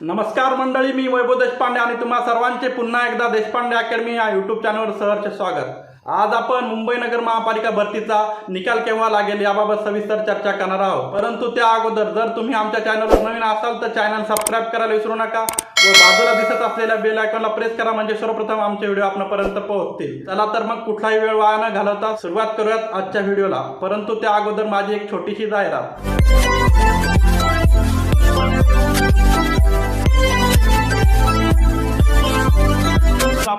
नमस्कार मंडळी मी वैभव देशपांडे आणि तुम्हा सर्वांचे पुन्हा एकदा देशपांडे अकॅडमी या युट्यूब चॅनलवर सहर्ष स्वागत. आज आपण मुंबई नगर महापालिका भरतीचा निकाल केव्हा लागेल याबाबत सविस्तर चर्चा करणार आहोत. परंतु त्या अगोदर जर तुम्ही आमच्या चॅनलवर नवीन असाल तर चॅनल सबस्क्राईब करायला विसरू नका व बाजूला दिसत असलेल्या बेल आयकॉनला प्रेस करा म्हणजे सर्वप्रथम आमचे व्हिडिओ आपणापर्यंत पोहोचतील. चला तर मग कुठलाही वेळ वाया न घालवता सुरुवात करूयात आजच्या व्हिडिओला परंतु त्या अगोदर माझी एक छोटीशी जाहिरात.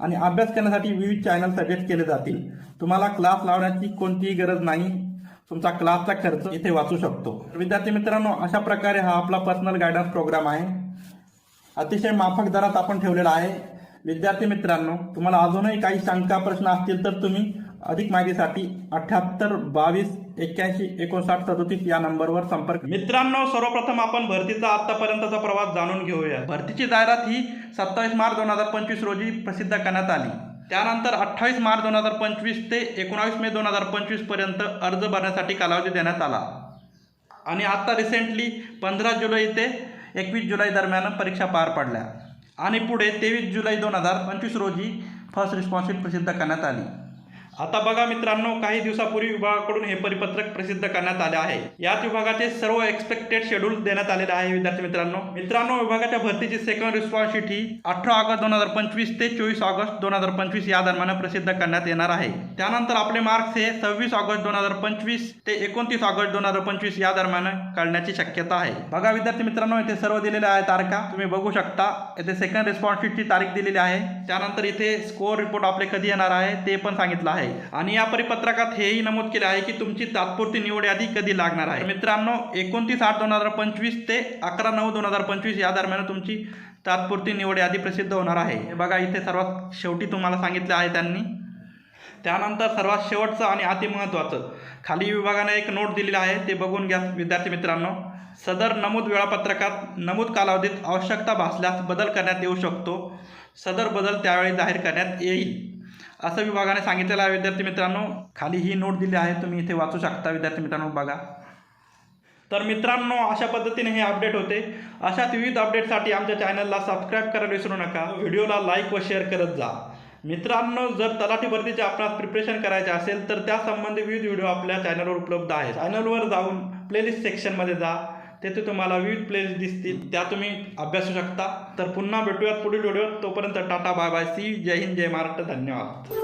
आणि अभ्यास करण्यासाठी विविध चॅनल सजेस्ट केले जातील. तुम्हाला क्लास लावण्याची कोणतीही गरज नाही. तुमचा क्लासचा खर्च इथे वाचू शकतो. विद्यार्थी मित्रांनो अशा प्रकारे हा आपला पर्सनल गायडन्स प्रोग्राम आहे. अतिशय माफक दरात आपण ठेवलेला आहे. विद्यार्थी मित्रांनो तुम्हाला अजूनही काही शंका प्रश्न असतील तर तुम्ही अधिक माहितीसाठी अठ्याहत्तर बावीस एक्क्याऐंशी एकोणसाठ सदतीस या नंबरवर संपर्क मित्रांनो सर्वप्रथम आपण भरतीचा आतापर्यंतचा प्रवास जाणून घेऊया. भरतीची जाहिरात ही सत्तावीस मार्च दोन हजार पंचवीस रोजी प्रसिद्ध करण्यात आली. त्यानंतर अठ्ठावीस मार्च दोन हजार पंचवीस ते एकोणावीस मे दोन हजार पंचवीसपर्यंत अर्ज भरण्यासाठी कालावधी देण्यात आला. आणि आता रिसेंटली पंधरा जुलै ते एकवीस जुलै दरम्यान परीक्षा पार पडल्या. आणि पुढे तेवीस जुलै दोन हजार पंचवीस रोजी फर्स्ट रिस्पॉन्सिट प्रसिद्ध करण्यात आली. आता बघा मित्रांनो काही दिवसापूर्वी विभागाकडून हे परिपत्रक प्रसिद्ध करण्यात आले आहे. यात विभागाचे सर्व एक्सपेक्टेड शेड्यूल देण्यात आलेले आहे विद्यार्थी मित्रांनो. मित्रांनो विभागाच्या भरतीची सेकंड रिस्पॉन्सिट ही अठरा ऑगस्ट दोन हजार पंचवीस ते चोवीस ऑगस्ट दोन हजार पंचवीस या दरम्यान प्रसिद्ध करण्यात येणार आहे. त्यानंतर आपले मार्क्स हे सव्वीस ऑगस्ट दोन हजार पंचवीस ते एकोणतीस ऑगस्ट दोन हजार पंचवीस या दरम्यान कळण्याची शक्यता आहे. बघा विद्यार्थी मित्रांनो इथे सर्व दिलेल्या आहे तारखा. तुम्ही बघू शकता इथे सेकंड रिस्पॉन्सिटची तारीख दिलेली आहे. त्यानंतर इथे स्कोअर रिपोर्ट आपले कधी येणार आहे ते पण सांगितलं आहे. आणि या परिपत्रकात हेही नमूद केले आहे की तुमची तात्पुरती निवड यादी कधी लागणार आहे? मित्रांनो एकोणतीस आठ दोन हजार पंचवीस ते अकरा नऊ दोन हजार पंचवीस या दरम्यान तुमची तात्पुरती निवड यादी प्रसिद्ध होणार आहे. हे बघा इथे सर्वात शेवटी तुम्हाला सांगितलं आहे त्यांनी. त्यानंतर सर्वात शेवटचं आणि अति महत्त्वाचं खाली विभागाने एक नोट दिलेला आहे ते बघून घ्या विद्यार्थी मित्रांनो. सदर नमूद वेळापत्रकात नमूद कालावधीत आवश्यकता भासल्यास बदल करण्यात येऊ शकतो. सदर बदल त्यावेळी जाहीर करण्यात येईल. असं विभागाने सांगितलेलं आहे विद्यार्थी मित्रांनो. खाली ही नोट दिली आहे तुम्ही इथे वाचू शकता विद्यार्थी मित्रांनो बघा. तर मित्रांनो अशा पद्धतीने हे अपडेट होते. अशाच विविध अपडेटसाठी आमच्या चॅनलला सबस्क्राईब करायला विसरू नका. व्हिडिओला लाईक व शेअर करत जा. मित्रांनो जर तलाठी भरतीचे आपणास प्रिपरेशन करायचे असेल तर त्यासंबंधी विविध व्हिडिओ आपल्या चॅनलवर उपलब्ध आहेत. चॅनलवर जाऊन प्लेलिस्ट सेक्शनमध्ये जा. तेथे तुम्हाला विविध प्लेस दिसतील. त्या तुम्ही अभ्यासू शकता. तर पुन्हा भेटूयात पुढील व्हिडिओत तोपर्यंत tata bye bye. See Jai Hind Jai Maharashtra. धन्यवाद.